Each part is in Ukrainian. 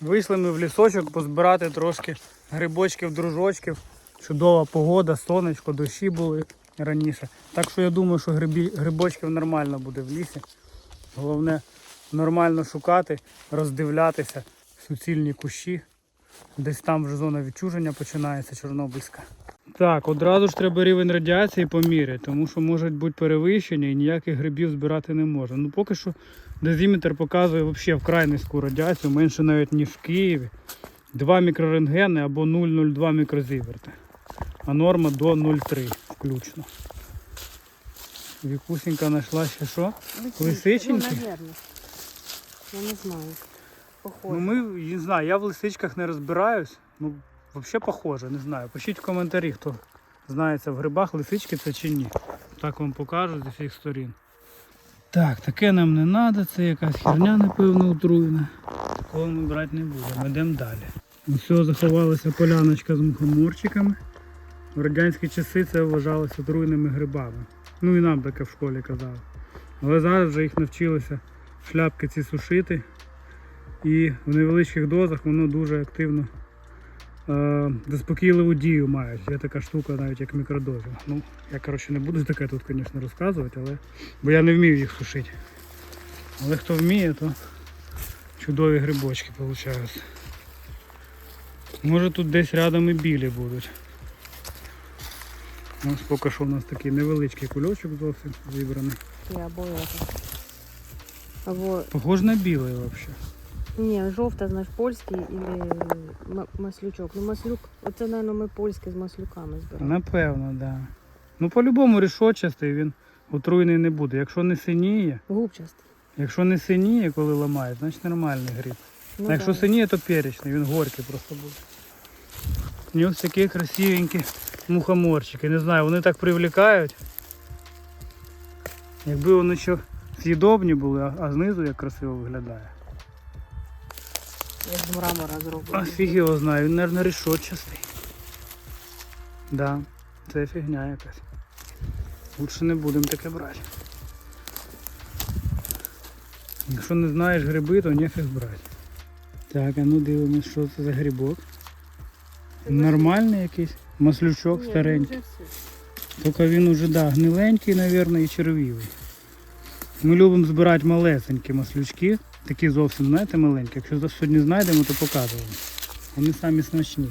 Вийшли ми в лісочок позбирати трошки грибочків, дружочків. Чудова погода, сонечко, дощі були раніше. Так що я думаю, що грибі, грибочків нормально буде в лісі. Головне нормально шукати, роздивлятися суцільні кущі. Десь там вже зона відчуження починається Чорнобильська. Так, одразу ж треба рівень радіації поміряти, тому що можуть бути перевищення і ніяких грибів збирати не можна. Ну поки що дозиметр показує взагалі вкрай низьку радіацію, менше навіть ніж в Києві. 2 мікрорентгени або 0,02 мікрозіверти. А норма до 0,3 включно. Вікусенька знайшла ще що? Лисиченьки? Ну. Я не знаю. Похоже. Ну ми, не знаю, я в лисичках не розбираюсь. Ну, взагалі похоже, не знаю. Пишіть в коментарі, хто знається в грибах, лисички це чи ні. Так вам покажу з усіх сторін. Так, таке нам не треба, це якась херня, напевно, отруєна. Такого ми брати не будемо, йдемо далі. Все, заховалася поляночка з мухоморчиками. В радянські часи це вважалося отруєними грибами. Ну і нам таке в школі казали. Але зараз вже їх навчилися шляпки ці сушити. І в невеличких дозах воно дуже активно е, заспокійливу дію мають. Є така штука навіть як мікродоза. Ну, я коротше не буду таке тут, звісно, розказувати, але бо я не вмію їх сушити. Але хто вміє, то чудові грибочки виходять. Може тут десь рядом і білі будуть. Ось поки що у нас такий невеличкий кульочок зовсім зібраний. Або Похож на білий взагалі. Ні, жовта, знаєш, польський или маслючок. Ну маслюк, оце, мабуть, ми польський з маслюками збираємо. Напевно, так. Да. Ну, по-любому рішочастий він отруйний не буде. Якщо не синіє, Губчастий. якщо не синіє, коли ламає, значить нормальний гриб. Ну, а якщо да. синіє, то перечний, він горький просто буде. І ось такі красивенькі мухоморчики. Не знаю, вони так привлікають. Якби вони ще з'їдобні були, а знизу як красиво виглядає. Як з мрамора зроблено. А фіг його знаю, він, мабуть, рішотчастий. Да, це фігня якась. Лучше не будемо таке брати. Якщо не знаєш гриби, то нефіг брати. Так, а ну дивимось, що це за грибок. Нормальний якийсь маслючок старенький. ну. Тільки він уже да, гниленький, мабуть, і червивий. Ми любимо збирати малесенькі маслючки, такі зовсім, знаєте, маленькі. Якщо сьогодні знайдемо, то показуємо. Вони самі смачні.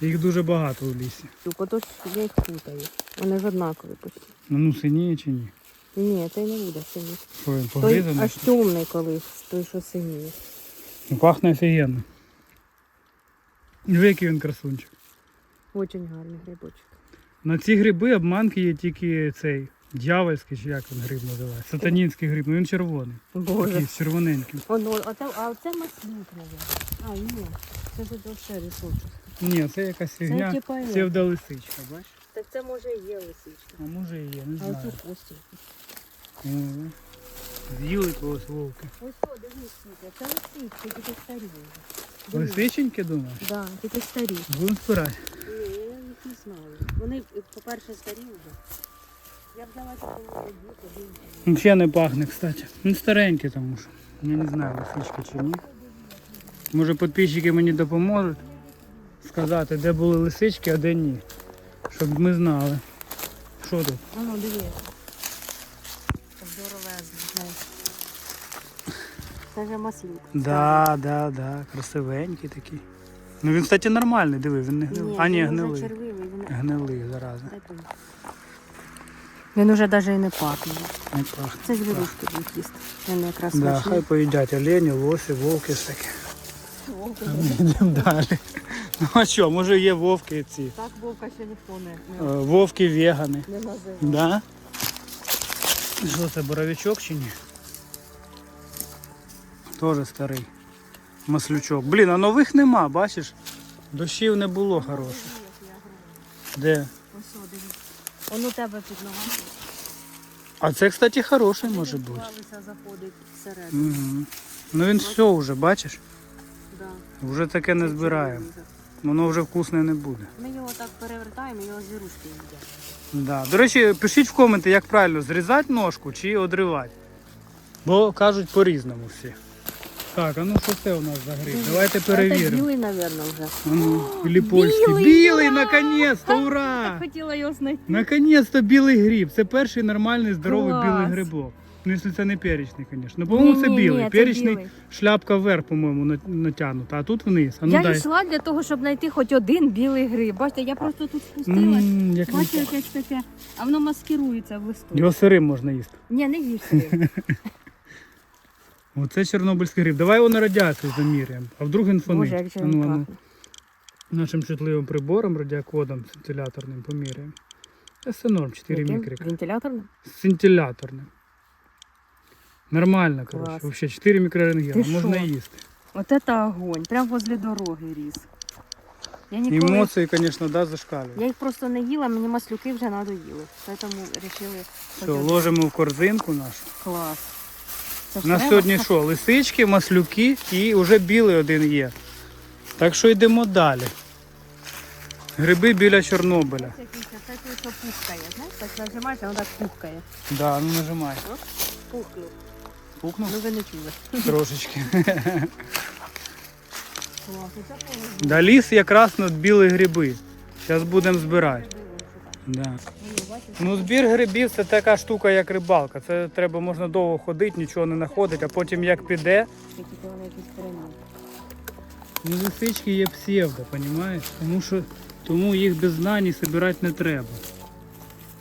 Їх дуже багато в лісі. Ж я їх путаю. Вони ж однакові почти. Ну, ну синіє чи ні? Ні, це не буде синій. Той аж темний колись, той, що синіє. Ну, пахне офігенно. Який він красунчик. Очень гарний грибочок. На ці гриби обманки є тільки цей дьявольський, чи як він гриб називається. Сатанінський гриб, ну він червоний. Боже. Такий з червоненьким. Воно, а, це, а це маслюк, мабуть. А, ні. Це тут ще рисочок. Ні, це якась фігня. типа є. Псевдолисичка, бачиш? Так це може і є лисичка. А може і є, не А знаю. оці хвості. Ага. З'їли когось вовки. Ось о, дивись, це лисички, тільки старі вже. Дивись. Лисиченьки, думаєш? Да, тільки старі. Будемо збирати. Ні, я їх не знаю. Вони, по-перше, старі вже. Я взяла. Взагалі не пахне, кстати. Він старенький, тому що. Я не знаю, лисички чи ні. Може підписчики мені допоможуть сказати, де були лисички, а де ні. Щоб ми знали. Що тут? А ну, диви. Здоровезно. Це вже маслюк. Да, да, да, красивенький такий. Ну він, кстати, нормальний, диви, він не гнилий. А ні, гнилий. червивий. Він... Гнилий, зараза. Він уже навіть і не пахне. Не пахне. Це звірушки будуть їсти. Він якраз Да, смачний. хай поїдять олені, лосі, вовки всякі. А ми йдемо далі. Ну а що, може є вовки ці. Так вовка ще ніхто не, е, Вовки вегани. не називав. Да? Що це, боровичок чи ні? Тоже старий. Маслючок. Блін, а нових нема, бачиш? Дощів не було хороших. Де? Ось. Он у тебе під ногами. А це, кстати, хороший може бути. Склалися, заходить всередину. Угу. Ну він все вже, бачиш? Да. Вже таке не збираємо. Воно вже вкусне не буде. Ми його так перевертаємо, його звірушки їдять. Да. До речі, пишіть в коменти, як правильно зрізати ножку чи одривати. Бо кажуть по-різному всі. Так, а ну що це у нас за гриб? Давайте Це перевіримо. білий, мабуть, вже. Ну, Или польський. Білий, Білий, ура! наконец-то, ура! Хотіла його знайти. Наконец-то білий гриб. Це перший нормальний здоровий Клас. білий грибок. Ну, якщо це не перечний, звісно. Ну, по-моєму, це Ні-ні-ні, білий. це білий. шляпка вверх, по-моєму, на- натягнута, а тут вниз. А ну я дай. йшла для того, щоб знайти хоч один білий гриб. Бачите, я просто тут спустилась. М, як Бачу, не- якесь таке, а воно маскирується в листу. Його сирим можна їсти. Ні, не їсти. Оце чорнобильський гриб. Давай його на радіацію заміряємо. А вдруг він фонить. Боже, як же ну, він ну. пахне. Нашим чутливим прибором, радіокодом сцинтиляторним поміряємо. Це норм, 4 Яким? мікрика. Вентиляторним? Сцинтиляторним. Нормально, коротше. Клас. Вообще 4 мікрорентгена. Ти Можна що? їсти. От це огонь, прямо возле дороги ріс. Я ніколи... Емоції, звісно, да, зашкалюють. Я їх просто не їла, мені маслюки вже надоїли. Тому вирішили. Все, ложимо в корзинку нашу. Клас. У нас сьогодні що? Лисички, маслюки і вже білий один є. Так що йдемо далі. Гриби біля Чорнобиля. Той, що пухкає, знаєш, так нажимаєш, а воно так пухкає. Да, ну нажимай. Пухнув. Пукнув Ну ви не чули. трошечки. Да, ліс якраз над білі гриби. Зараз будемо збирати. Да. Ну, збір грибів це така штука, як рибалка. Це треба можна довго ходити, нічого не знаходити, а потім як піде. Ну, лисички є псевдо, розумієш? Тому що тому їх без знань і збирати не треба.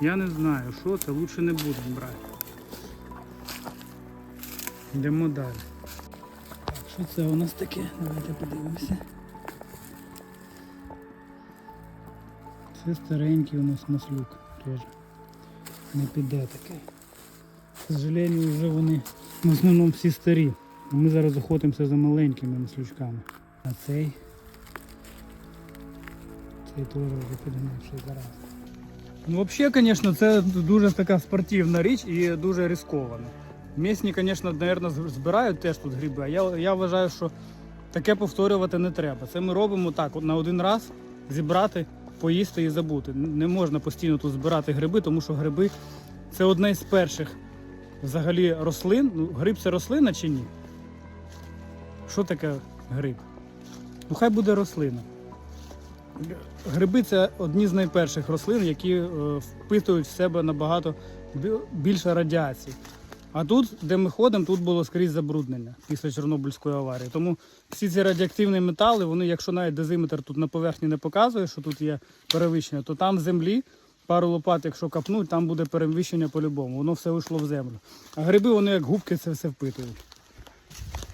Я не знаю, що це, лучше не будемо брати. Йдемо далі. Так, що це у нас таке? Давайте подивимося. Це старенький у нас маслюк теж. Не піде такий. К сожалению, вже вони в основному всі старі. Ми зараз охотимося за маленькими маслючками. А цей. Цей теж вже підгнивший зараз. Ну, взагалі, звісно, це дуже така спортивна річ і дуже ризикована. Місні, звісно, мабуть, збирають теж тут гриби, а я, я вважаю, що таке повторювати не треба. Це ми робимо так, на один раз зібрати, поїсти і забути. Не можна постійно тут збирати гриби, тому що гриби це одне з перших взагалі рослин. Ну, гриб це рослина чи ні? Що таке гриб? Ну, хай буде рослина. Гриби це одні з найперших рослин, які е, впитують в себе набагато більше радіації. А тут, де ми ходимо, тут було скрізь забруднення після Чорнобильської аварії. Тому всі ці радіоактивні метали, вони, якщо навіть дозиметр тут на поверхні не показує, що тут є перевищення, то там в землі пару лопат, якщо капнуть, там буде перевищення по-любому. Воно все вийшло в землю. А гриби, вони як губки це все впитують.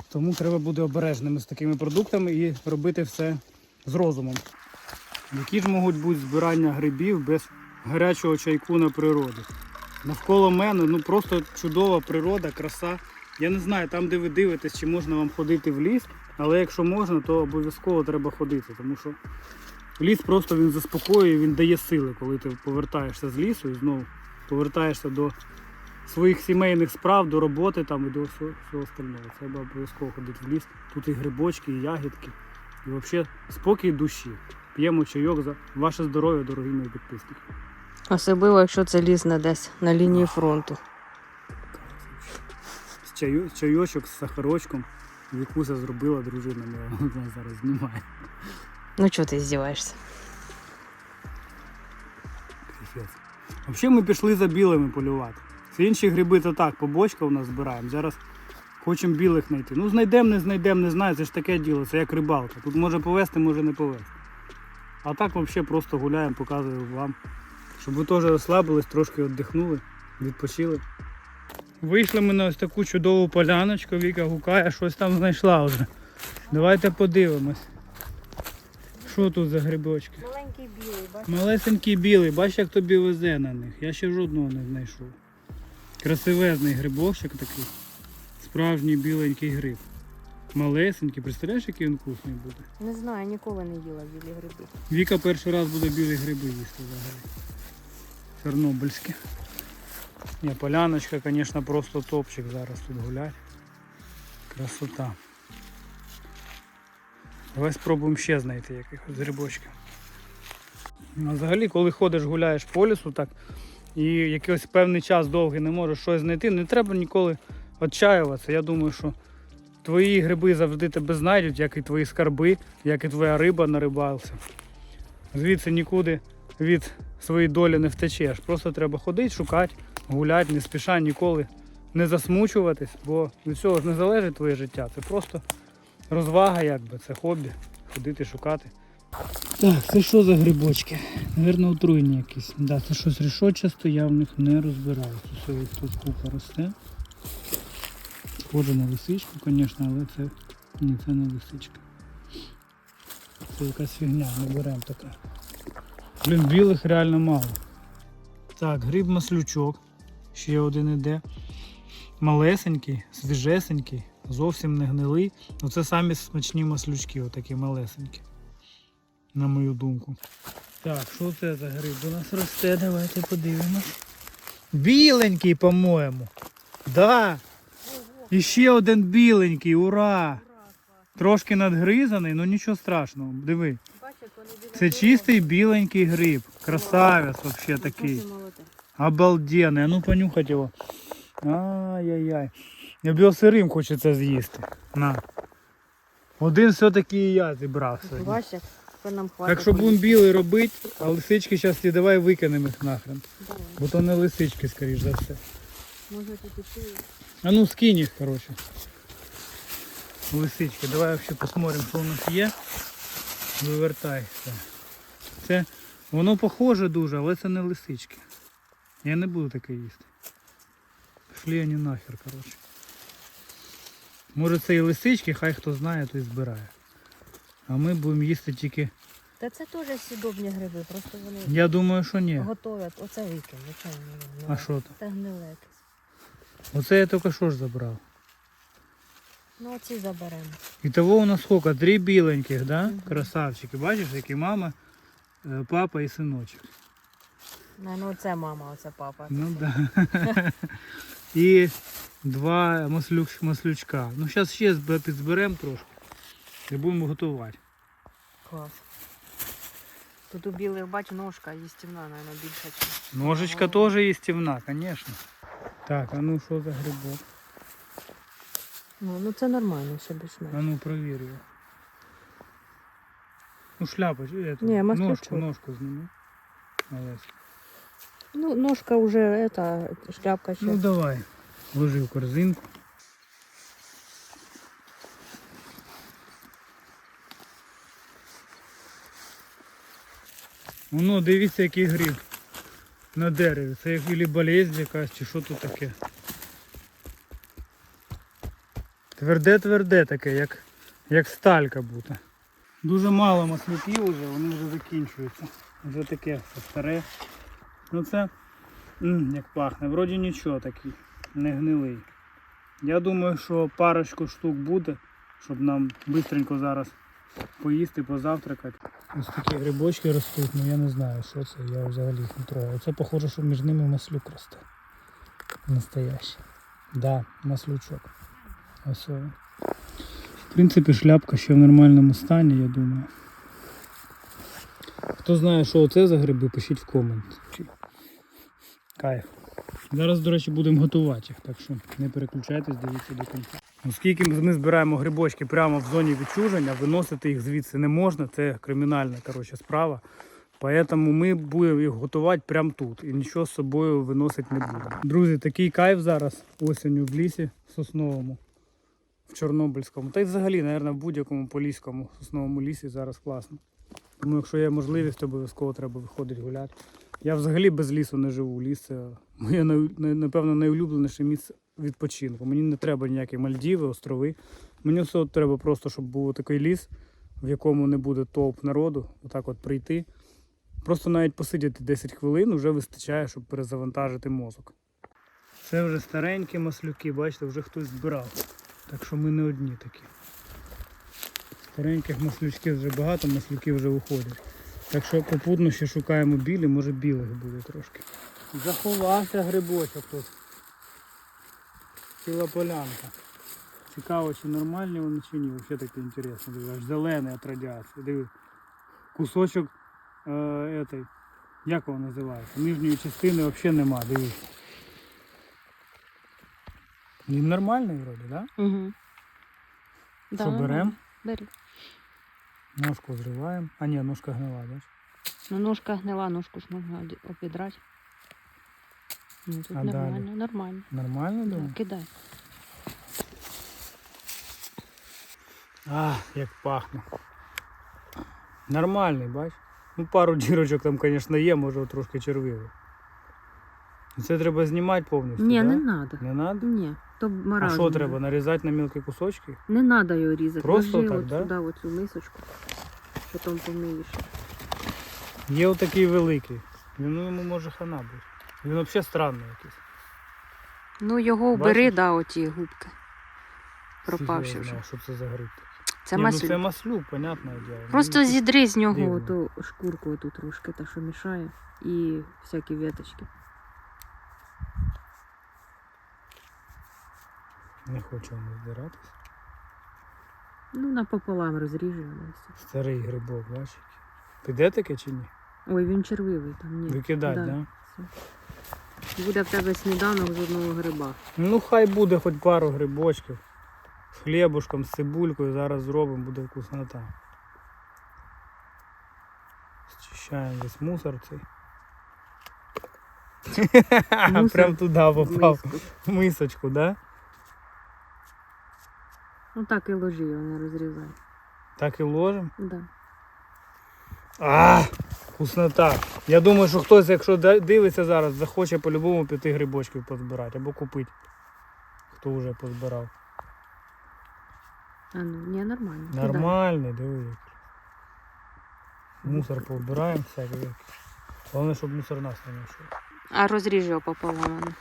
Тому треба бути обережними з такими продуктами і робити все з розумом. Які ж можуть бути збирання грибів без гарячого чайку на природі? Навколо мене ну просто чудова природа, краса. Я не знаю, там, де ви дивитесь, чи можна вам ходити в ліс, але якщо можна, то обов'язково треба ходити, тому що ліс просто він заспокоює, він дає сили, коли ти повертаєшся з лісу і знову повертаєшся до своїх сімейних справ, до роботи там і до всього, остального. Треба обов'язково ходити в ліс. Тут і грибочки, і ягідки, і взагалі спокій душі. П'ємо чайок за ваше здоров'я, дорогі мої підписники. Особливо, якщо це ліс не десь на лінії фронту. Чаю, чайочок з сахарочком. Вікуся зробила дружина вона зараз знімає. Ну чого ти здіваєшся? Взагалі ми пішли за білими полювати. Всі інші гриби то так, побочка у нас збираємо. Зараз хочемо білих знайти. Ну знайдемо, не знайдемо, не знаю, це ж таке діло, це як рибалка. Тут може повезти, може не повезти. А так взагалі просто гуляємо, показую вам. Щоб ви теж розслабились, трошки віддихнули, відпочили. Вийшли ми на ось таку чудову поляночку, Віка гукає, щось там знайшла вже. Давайте подивимось. Що тут за грибочки? Маленький білий, бачиш? Малесенький білий, бач, як тобі везе на них. Я ще жодного не знайшов. Красивезний грибочок такий. Справжній біленький гриб. Малесенький, представляєш, який він вкусний буде? Не знаю, ніколи не їла білі гриби. Віка перший раз буде білі гриби їсти взагалі. Чорнобильські. Ні, поляночка, звісно, просто топчик зараз тут гулять. Красота. Давай спробуємо ще знайти якихось грибочків. А взагалі, коли ходиш, гуляєш по лісу так, і якийсь певний час довгий не можеш щось знайти, не треба ніколи відчаюватися. Я думаю, що твої гриби завжди тебе знайдуть, як і твої скарби, як і твоя риба на рибалці. Звідси нікуди від своєї долі не втечеш. Просто треба ходити, шукати, гуляти, не спіша ніколи не засмучуватись, бо від цього ж не залежить твоє життя. Це просто розвага, якби, це хобі. Ходити, шукати. Так, це що за грибочки? Навірно, отруєння якісь. Да, це щось рішочасте, я в них не розбираюся. Тут купа росте. Схоже на лисичку, звісно, але це. Ні, це не лисичка. Це якась фігня, не беремо таке. Блін, білих реально мало. Так, гриб маслючок. Ще один іде. Малесенький, свіжесенький, зовсім не гнилий. Оце самі смачні маслючки, отакі малесенькі. На мою думку. Так, що це за гриб? У нас росте, давайте подивимось. Біленький, по-моєму. Да. І ще один біленький, ура! Трошки надгризаний, ну нічого страшного. Диви. Це чистий біленький гриб. Красавець взагалі такий. Обалденний. А ну понюхать його. Ай-яй-яй. Я б його сирим хочеться з'їсти. На. Один все-таки і я зібрав сьогодні. Бачиш, як нам хватить. Так що будемо білий робити, а лисички зараз ті давай викинемо їх нахрен. Бо то не лисички, скоріш за все. Може тут і. А ну скинь їх, коротше. Лисички. Давай вообще посмотрим, що у нас є. Вивертайся. Це воно похоже дуже, але це не лисички. Я не буду таке їсти. Пішли вони нахер, коротше. Може це і лисички, хай хто знає, той збирає. А ми будемо їсти тільки. Та це теж сідобні гриби, просто вони Я думаю, що ні. готовять. Оце викинь, нічого не А що то? Це гниле якесь. Оце я тільки що ж забрав. Ну оці заберемо. І того у нас сколько? Три біленьких, да? Мгм. Красавчики. Бачиш, які мама, е, папа і синочок. Ну оце мама, оце папа. Ну да. І два маслюк, маслючка. Ну зараз ще зб- підзберемо трошки. І будемо готувати. Клас. Тут у білих бач ножка їстівна, мабуть, більша, Ага. теж їстівна, звісно. Так, а ну що за грибок? Ну, ну це нормально, ще більш А ну провір його. Ну шляпу, эту, Ні, ножку, ножку. Олесь. Ну, ножка вже, это, шляпка ще. Ну давай, ложи в корзинку. Ну, дивіться, який гриб на дереві. Це як болезнь якась, чи що тут таке. Тверде-тверде таке, як, як сталька буде. Дуже мало маслюків вже, вони вже закінчуються. Вже таке старе. Ну це М, як пахне, вроді нічого такий, не гнилий. Я думаю, що парочку штук буде, щоб нам швидко зараз поїсти, позавтракати. Ось такі грибочки ростуть, ну я не знаю, що це, я взагалі їх не трогаю. Це похоже, що між ними маслюк росте. Настоящий. Да, маслючок. Ось. В принципі, шляпка ще в нормальному стані, я думаю. Хто знає, що це за гриби, пишіть в комент. Кайф. Зараз, до речі, будемо готувати їх, так що не переключайтесь, дивіться до кінця. Оскільки ми збираємо грибочки прямо в зоні відчуження, виносити їх звідси не можна, це кримінальна коротше, справа. Тому ми будемо їх готувати прямо тут і нічого з собою виносити не будемо. Друзі, такий кайф зараз осінню в лісі сосновому, в Чорнобильському. Та й взагалі, мабуть, в будь-якому поліському сосновому лісі зараз класно. Тому якщо є можливість, то обов'язково треба виходити гуляти. Я взагалі без лісу не живу. Ліс це моє напевно найулюбленіше місце відпочинку. Мені не треба ніякі Мальдіви, острови. Мені все треба просто, щоб був такий ліс, в якому не буде толп народу, отак от прийти. Просто навіть посидіти 10 хвилин вже вистачає, щоб перезавантажити мозок. Це вже старенькі маслюки, бачите, вже хтось збирав. Так що ми не одні такі. Стареньких маслючків вже багато, маслюки вже виходять. Так що попутно ще шукаємо білі, може білих буде трошки. Заховався грибочок тут. Ціла полянка. Цікаво, чи нормальні вони чи ні. Взагалі таке інтересно. Аж зелений від радіації. Диви. Кусочок е, этой, як воно називається? Нижньої частини взагалі нема, дивись. Він нормальний вроді, так? Да? Угу. Да, Що, берем? Бери. Ножку зриваємо. А ні, ножка гнила, бач? Ну, ножка гнила, ножку ж можна обідрати. Ну, тут А нормально, далі? нормально. Нормально Да, думаю? кидай. А, як пахне. Нормальний, бач? Ну, пару дірочок там, звісно, є, може трошки червивий. Це треба знімати повністю. Ні, да? не треба. Не треба? Ні, то А що треба? Нарізати на мілкі кусочки? Не треба його різати. Просто Ложи так, от да? сюди, оцю мисочку, що там помиєш. Є отакий великий. Він ну, йому може хана бути. Він взагалі странний якийсь. Ну, його бери, Бачиш? да, оті губки. Пропавши Фіг його вже. знає, Що це за гриб? Це Ні, ну, маслюк. це маслюк, понятне діло. Просто Ну, зідри з нього дивно. оту шкурку оту трошки, та що мішає, і всякі веточки. Не хочу воно здиратись. Ну, напополам все. Старий грибок, бачиш? Піде таке чи ні? Ой, він червивий там, ні. Викидать, Да. да? Буде в тебе сніданок з одного гриба. Ну хай буде хоч пару грибочків. З хлібушком, з цибулькою зараз зробимо, буде вкуснота. Зчищаємо весь мусор цей. Мусор Прям туди попав. миску. В мисочку, да? Ну так і ложи його, не розрізай. Так і ложимо. Да. А, вкуснота. Я думаю, що хтось, якщо дивиться зараз, захоче по-любому п'яти грибочків позбирати або купити. Хто вже позбирав. А ну, ні, нормально. Кидай. Нормальний, диви. Мусор повбираємо всякий. Головне, щоб мусор нас не знайшов. А розріж його пополам. а ну.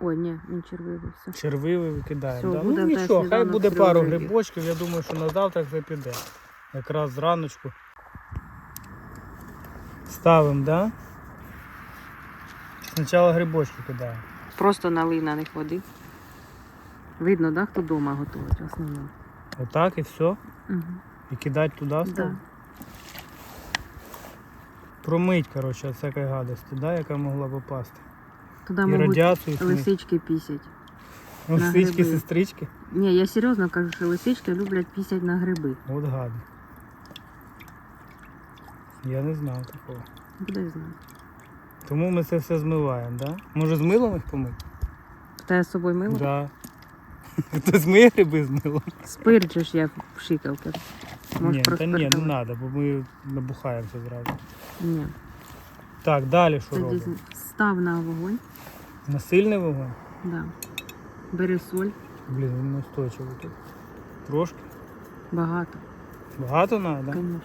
Ой, ні, він червивий, все. Червивий викидаємо. Все, да? буде Ну в нічого, хай сніданок буде пару грибочків, я думаю, що на завтра це піде. Якраз зраночку. Ставимо, да? Спочатку грибочки кидаємо. Просто налий на них води. Видно, да, хто вдома готують в основному. Отак і все. Угу. І кидати туди Да. Промить, коротше, від всякої гадості, да, яка могла попасти. Туди і радіацію лисички пісять. Лисички, гриби. сестрички. Ні, я серйозно кажу, що лисички люблять пісять на гриби. От гади. Я не знав такого. Буде знати. Тому ми це все змиваємо, да? Може з милом їх помити? Та я з собою мило? Да. Ти змиє гриби з милом? Спирт же ж я в шикалки. ні, та ні, не треба, бо ми набухаємося зразу. Ні. Так, далі що Тоді робимо? Став на вогонь. На сильний вогонь? Да. Бери соль, Блін, він настойчивий тут. Трошки. багато, Багато треба, да? звісно.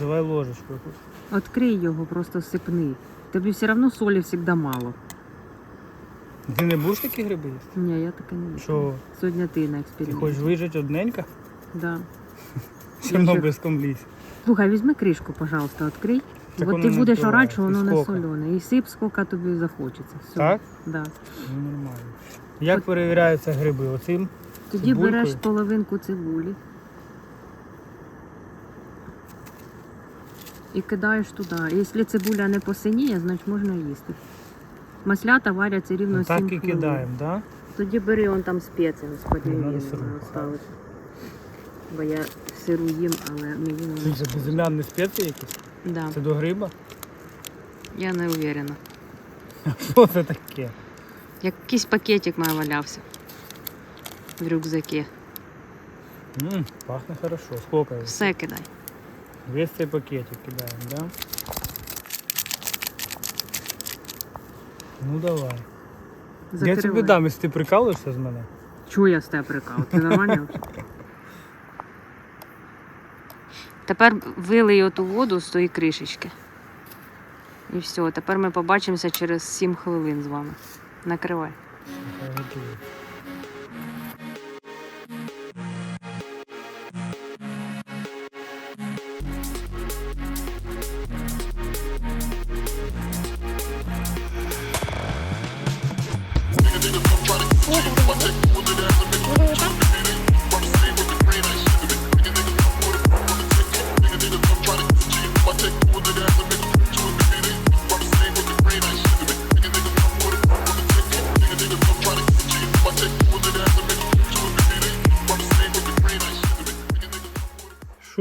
Давай ложечку якусь. Открий його, просто сипни. Тобі все одно солі завжди мало. Ти не будеш такі гриби їсти? Ні, я таке не люблю. Що, Сьогодні ти на експерименті. ти хочеш вижити одненько? Да. Все одно без комліс. Слухай, візьми кришку, пожалуйста, відкрий. Бо ти будеш орати, що воно не солене. І сип, скільки тобі захочеться. Все. Так? Да. Ну нормально. Як перевіряються гриби? Оцим? Тоді Цибулькою? береш половинку цибулі. І кидаєш туди. Якщо цибуля не посиніє, значить можна їсти. Маслята варяться рівно 7 Так і хвилин. кидаємо, так? Тоді бери он там спеції з Надо сиру. Бо я сиру їм, але не їм. Да? Це безім'янні спеції якісь? Да. Це до гриба? Я не уверена. Що це таке? Якийсь пакетик має валявся в рюкзакі. М, пахне хорошо. Сколько? Все кидай. Весь цей пакетик кидаємо, да? Ну давай. Я тобі дам, якщо ти прикалуєшся з мене. Чого я з тебе прикал? Ти нормально? взагалі? Тепер вилий оту воду з тої кришечки. І все, тепер ми побачимося через 7 хвилин з вами. Накривай.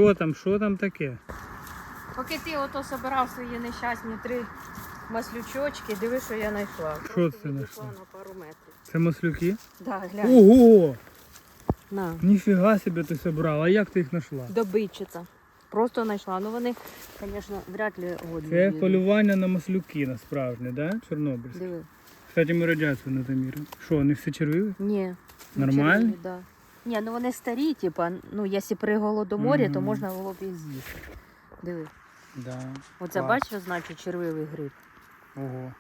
Що там, що там таке? Поки ти ото собирав свої нещасні три маслючочки, диви, що я знайшла. Що це знайшла? на пару метрів. Це маслюки? Да, глянь. Ого! На. Ніфіга себе ти собрала, а як ти їх знайшла? Добичиця. Просто знайшла. Ну вони, звісно, вряд ли годні. Це будуть. полювання на маслюки насправжне, да? Чорнобильське. Диви. Кстати, ми радіацію не заміряли. Що, вони всі червиві? Ні. Нормально? червоні, Да. Ні, ну вони старі, типа, ну якщо при голодоморі, то Мгм. можна було б їх з'їсти. Диви. Да. Оце Клас. бачиш, значить червивий гриб. Ого.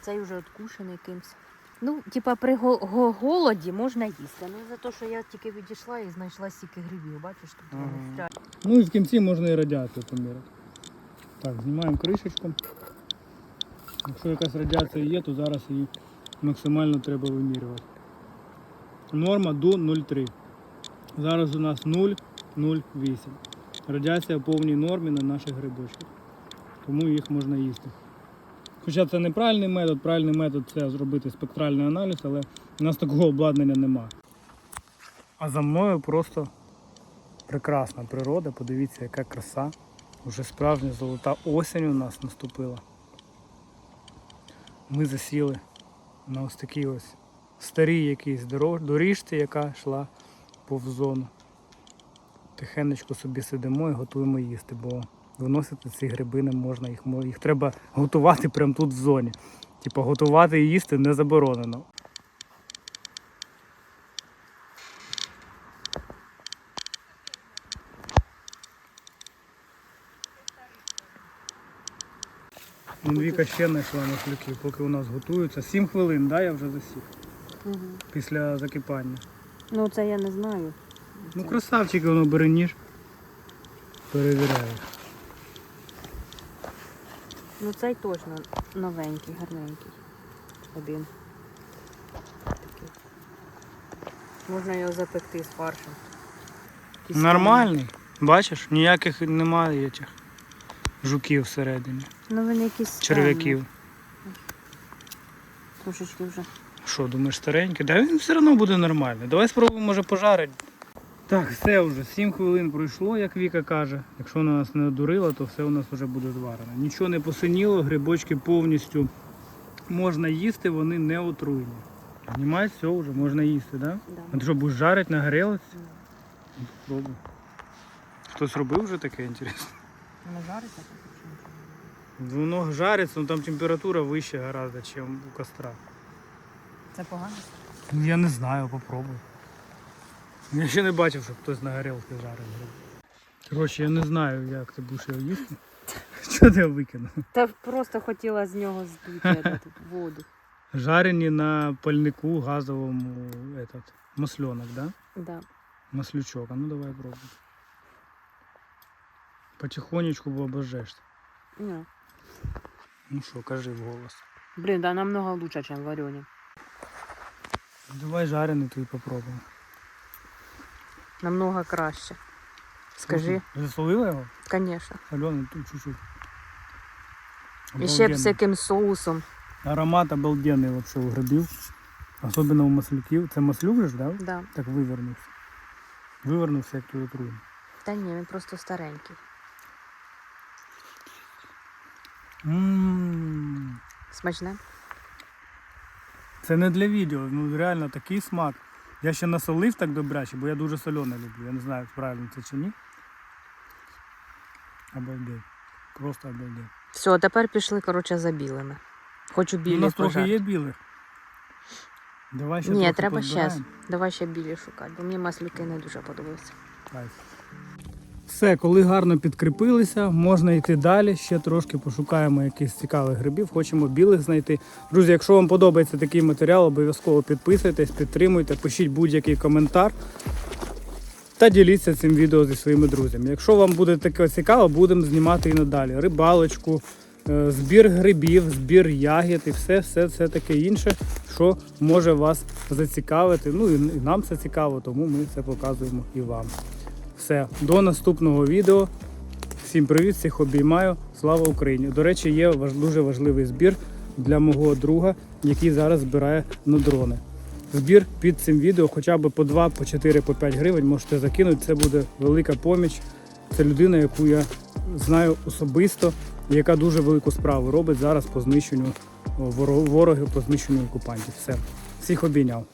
Цей вже откушений кимсь. Ну, типа при го- го- голоді можна їсти. Ну за те, що я тільки відійшла і знайшла стільки грибів, бачиш, тут вони Ага. стріляють. Ну і в кінці можна і радіацію поміряти. Так, знімаємо кришечку. Якщо якась радіація є, то зараз її максимально треба вимірювати. Норма до 0,3. Зараз у нас 0,08. Радіація в повній нормі на наших грибочках. Тому їх можна їсти. Хоча це неправильний метод, правильний метод це зробити спектральний аналіз, але у нас такого обладнання немає. А за мною просто прекрасна природа, подивіться, яка краса. Уже справжня золота осінь у нас наступила. Ми засіли на ось такій ось старій якійсь доріжці, яка йшла повз зону. Тихенечко собі сидимо і готуємо їсти, бо виносити ці гриби не можна, їх, їх треба готувати прямо тут в зоні. Типа готувати і їсти не заборонено. Віка ще знайшла маслюків, поки у нас готуються. Сім хвилин, да, я вже засік після закипання. Ну це я не знаю. Ну красавчик, воно бере ніж. Перевіряє. Ну цей точно новенький, гарненький. Один. Такий. Можна його запекти з фаршем. Якийсь Нормальний. Бачиш, ніяких немає цих жуків всередині. Ну вони якісь Черв'яків. Трошечки вже. Що, думаєш, старенький? Да він все одно буде нормальний. Давай спробуємо, може, пожарити. Так, все вже, 7 хвилин пройшло, як Віка каже. Якщо вона нас не одурила, то все у нас вже буде зварено. Нічого не посиніло, грибочки повністю можна їсти, вони не отруєні. Знімай, все вже, можна їсти, так? Да? Да. А ти що, будеш жарити, нагрілась? Ну, Ну, Спробуй. Хтось робив вже таке інтересно? Воно жариться? Воно жариться, але там температура вища гораздо, ніж у костра. Це погано? Я не знаю, попробуй. Я ще не бачив, щоб хтось на горілці жарив. Коротше, я не знаю, як ти будеш його їсти. Що ти його викинув? Та просто хотіла з нього этот, воду. Жарені на пальнику газовому этот, масльонок, да? Да. Маслючок. А ну давай пробуй. Потихонечку, бо обожжешся. Ну. Ну що, кажи вголос. Блін, да намного лучше, ніж варені. Давай жарений твій попробуємо. Намного краще. Скажи, Засолила його? звісно. Соленый, тут чуть-чуть. І ще б з яким соусом. Аромат обалденний вообще у грибів. Особливо у маслюків. Це маслюк же да? Да. Так вивернувся. Вивернувся, як той отруєн. Та ні, він просто старенький. Ммм. Смачне? Це не для відео, ну реально такий смак. Я ще насолив так добряче, бо я дуже солене люблю. Я не знаю, правильно це чи ні. Обалдеть. Просто обалдеть. Все, тепер пішли, коротше, за білими. Хочу білі. У нас трохи є білих. Давай ще Ні, трохи треба ще. позбираємо. Давай ще білі шукати, бо мені маслюки не дуже подобаються. Кайф. Все, коли гарно підкріпилися, можна йти далі. Ще трошки пошукаємо якихось цікавих грибів, хочемо білих знайти. Друзі, якщо вам подобається такий матеріал, обов'язково підписуйтесь, підтримуйте, пишіть будь-який коментар та діліться цим відео зі своїми друзями. Якщо вам буде таке цікаво, будемо знімати і надалі. Рибалочку, е, збір грибів, збір ягід і все, все, все таке інше, що може вас зацікавити. Ну і і нам це цікаво, тому ми це показуємо і вам. Все, до наступного відео. Всім привіт, всіх обіймаю. Слава Україні! До речі, є дуже важливий збір для мого друга, який зараз збирає на дрони. збір під цим відео, хоча б по 2, по 4, по 5 гривень можете закинути. Це буде велика поміч. Це людина, яку я знаю особисто, яка дуже велику справу робить зараз по знищенню ворогів, по знищенню окупантів. Все, всіх обійняв.